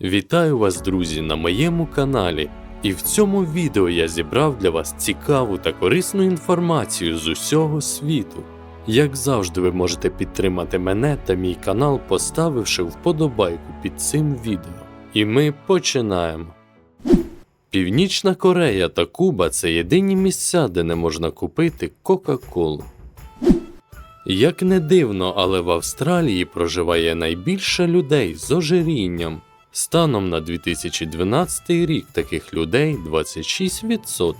Вітаю вас, друзі, на моєму каналі. І в цьому відео я зібрав для вас цікаву та корисну інформацію з усього світу. Як завжди, ви можете підтримати мене та мій канал, поставивши вподобайку під цим відео. І ми починаємо. Північна Корея та Куба це єдині місця, де не можна купити Кока-Колу. Як не дивно, але в Австралії проживає найбільше людей з ожирінням. Станом на 2012 рік таких людей 26%.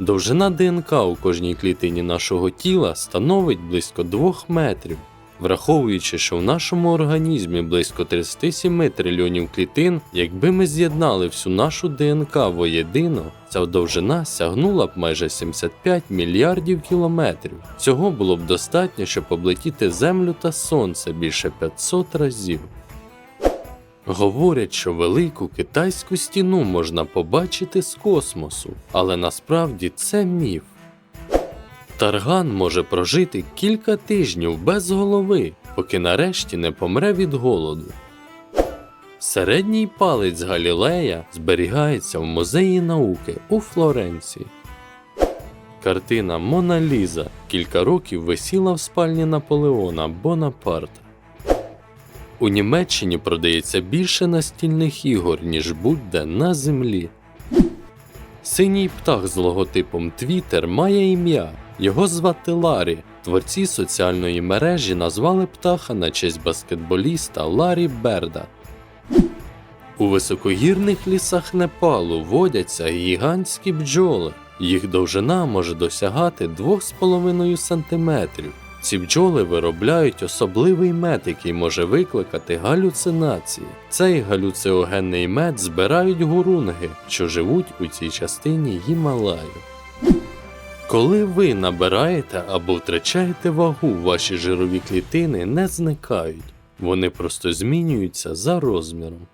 Довжина ДНК у кожній клітині нашого тіла становить близько 2 метрів. Враховуючи, що в нашому організмі близько 37 трильйонів клітин, якби ми з'єднали всю нашу ДНК воєдино, ця довжина сягнула б майже 75 мільярдів кілометрів. Цього було б достатньо, щоб облетіти Землю та Сонце більше 500 разів. Говорять, що велику китайську стіну можна побачити з космосу, але насправді це міф. Тарган може прожити кілька тижнів без голови, поки нарешті не помре від голоду. Середній палець Галілея зберігається в музеї науки у Флоренції. Картина Мона Ліза кілька років висіла в спальні Наполеона Бонапарта. У Німеччині продається більше настільних ігор, ніж будь-де на землі. Синій птах з логотипом Twitter має ім'я. Його звати Ларі. Творці соціальної мережі назвали птаха на честь баскетболіста Ларі Берда. У високогірних лісах Непалу водяться гігантські бджоли. Їх довжина може досягати 2,5 см. Ці бджоли виробляють особливий мед, який може викликати галюцинації. Цей галюциогенний мед збирають гурунги, що живуть у цій частині Гімалаю. Коли ви набираєте або втрачаєте вагу, ваші жирові клітини не зникають, вони просто змінюються за розміром.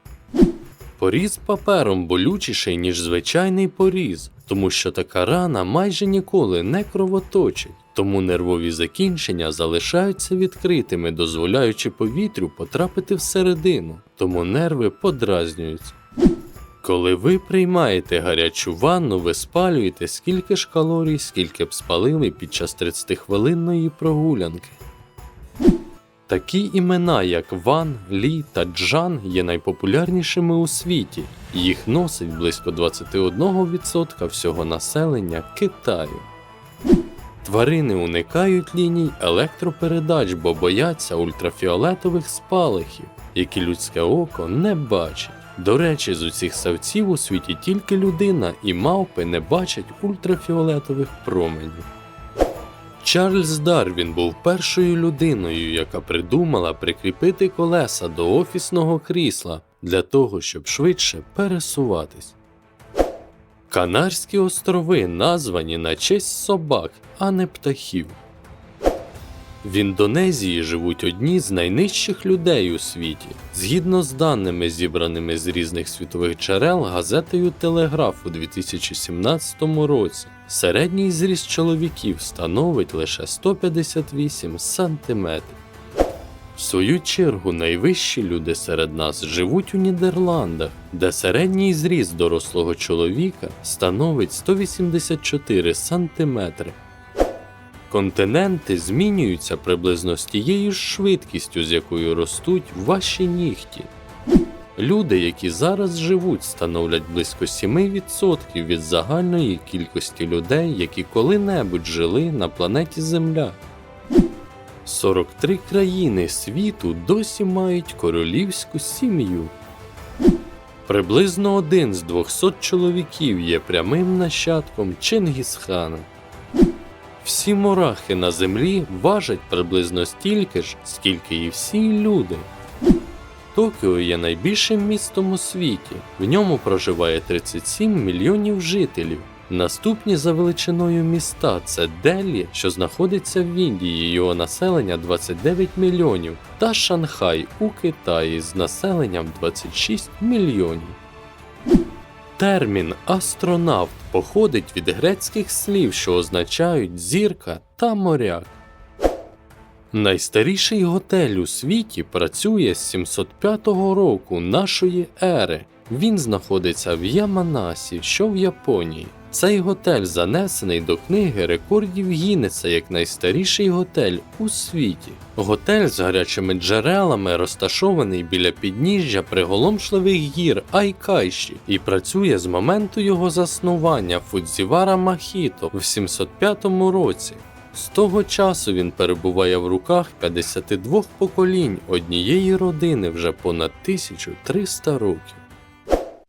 Поріз папером болючіший, ніж звичайний поріз, тому що така рана майже ніколи не кровоточить, тому нервові закінчення залишаються відкритими, дозволяючи повітрю потрапити всередину, тому нерви подразнюються. Коли ви приймаєте гарячу ванну, ви спалюєте скільки ж калорій, скільки б спалили під час 30-хвилинної прогулянки. Такі імена, як Ван, Лі та Джан, є найпопулярнішими у світі. Їх носить близько 21% всього населення Китаю. Тварини уникають ліній електропередач, бо бояться ультрафіолетових спалахів, які людське око не бачить. До речі, з усіх савців у світі тільки людина і мавпи не бачать ультрафіолетових променів. Чарльз Дарвін був першою людиною, яка придумала прикріпити колеса до офісного крісла для того, щоб швидше пересуватись. Канарські острови названі на честь собак, а не птахів. В Індонезії живуть одні з найнижчих людей у світі. Згідно з даними, зібраними з різних світових джерел газетою Телеграф у 2017 році, середній зріст чоловіків становить лише 158 сантиметрів. В свою чергу найвищі люди серед нас живуть у Нідерландах, де середній зріст дорослого чоловіка становить 184 сантиметри. Континенти змінюються приблизно з тією ж швидкістю, з якою ростуть ваші нігті. Люди, які зараз живуть, становлять близько 7% від загальної кількості людей, які коли-небудь жили на планеті Земля. 43 країни світу досі мають королівську сім'ю. Приблизно один з 200 чоловіків є прямим нащадком Чингісхана. Всі мурахи на землі важать приблизно стільки ж, скільки і всі люди. Токіо є найбільшим містом у світі. В ньому проживає 37 мільйонів жителів. Наступні за величиною міста це Делі, що знаходиться в Індії, його населення 29 мільйонів, та Шанхай у Китаї з населенням 26 мільйонів. Термін астронавт походить від грецьких слів, що означають зірка та моряк. Найстаріший готель у світі працює з 705 року нашої ери. Він знаходиться в Яманасі, що в Японії. Цей готель занесений до книги рекордів Гіннеса як найстаріший готель у світі. Готель з гарячими джерелами розташований біля підніжжя приголомшливих гір Айкайші і працює з моменту його заснування Фудзівара Махіто в 705 році. З того часу він перебуває в руках 52 поколінь однієї родини вже понад 1300 років.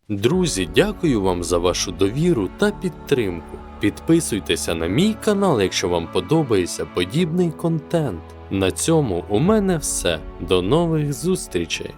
Друзі, дякую вам за вашу довіру та підтримку. Підписуйтеся на мій канал, якщо вам подобається подібний контент. На цьому у мене все. До нових зустрічей!